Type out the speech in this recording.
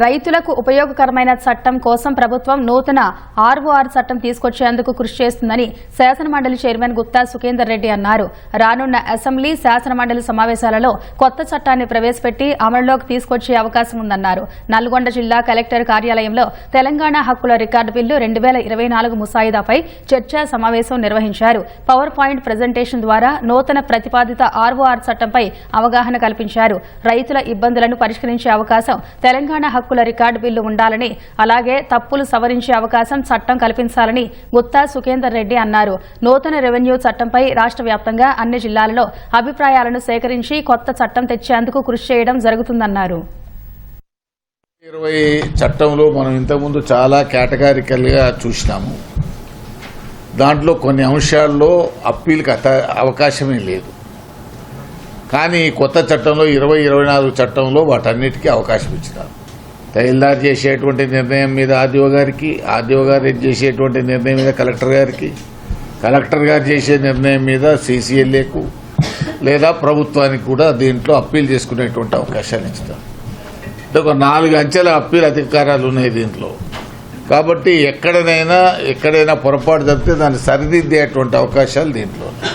రైతులకు ఉపయోగకరమైన చట్టం కోసం ప్రభుత్వం నూతన ఆర్ఓఆర్ చట్టం తీసుకొచ్చేందుకు కృషి చేస్తుందని శాసనమండలి చైర్మన్ గుత్తా సుఖేందర్ రెడ్డి అన్నారు. రానున్న అసెంబ్లీ శాసనమండలి సమావేశాలలో కొత్త చట్టాన్ని ప్రవేశపెట్టి అమలులోకి తీసుకొచ్చే అవకాశం ఉందన్నారు. నల్గొండ జిల్లా కలెక్టర్ కార్యాలయంలో తెలంగాణ హక్కుల రికార్డు బిల్లు రెండు వేల ఇరవై నాలుగు ముసాయిదాపై చర్చా సమావేశం నిర్వహించారు. పవర్ పాయింట్ ప్రజెంటేషన్ ద్వారా నూతన ప్రతిపాదిత ఆర్ఓఆర్ చట్టంపై అవగాహన కల్పించారు. రైతుల ఇబ్బందులను పరిష్కరించే అవకాశం తెలంగాణ హక్కుల రికార్డు బిల్లు ఉండాలని అలాగే తప్పులు సవరించే అవకాశం చట్టం కల్పించాలని గుత్తా సుఖేందర్ రెడ్డి అన్నారు. నూతన రెవెన్యూ చట్టంపై రాష్ట్ర వ్యాప్తంగా అన్ని జిల్లాలలో అభిప్రాయాలను సేకరించి కొత్త చట్టం తెచ్చేందుకు కృషి చేయడం జరుగుతుందన్నారు. ఇరవై చట్టంలో మనం ఇంతకుముందు చాలా కేటగారికల్గా చూసినాము. దాంట్లో కొన్ని అంశాల్లో అప్పీల్కి అత అవకాశమే లేదు. కానీ కొత్త చట్టంలో ఇరవై ఇరవై నాలుగు చట్టంలో వాటన్నిటికీ అవకాశం ఇచ్చినారు. తహసీల్దార్ చేసేటువంటి నిర్ణయం మీద ఆర్డీఓ గారికి ఆర్డీఓ గారు చేసేటువంటి నిర్ణయం మీద కలెక్టర్ గారికి కలెక్టర్ గారు చేసే నిర్ణయం మీద సీసీఎల్ఏకు లేదా ప్రభుత్వానికి కూడా దీంట్లో అప్పీల్ చేసుకునేటువంటి అవకాశాలు ఇస్తాం. ఒక నాలుగు అంచెల అప్పీల్ అధికారాలు ఉన్నాయి దీంట్లో. కాబట్టి ఎక్కడనైనా ఎక్కడైనా పొరపాటు జరిగితే దాన్ని సరిదిద్దేటువంటి అవకాశాలు దీంట్లో ఉన్నాయి.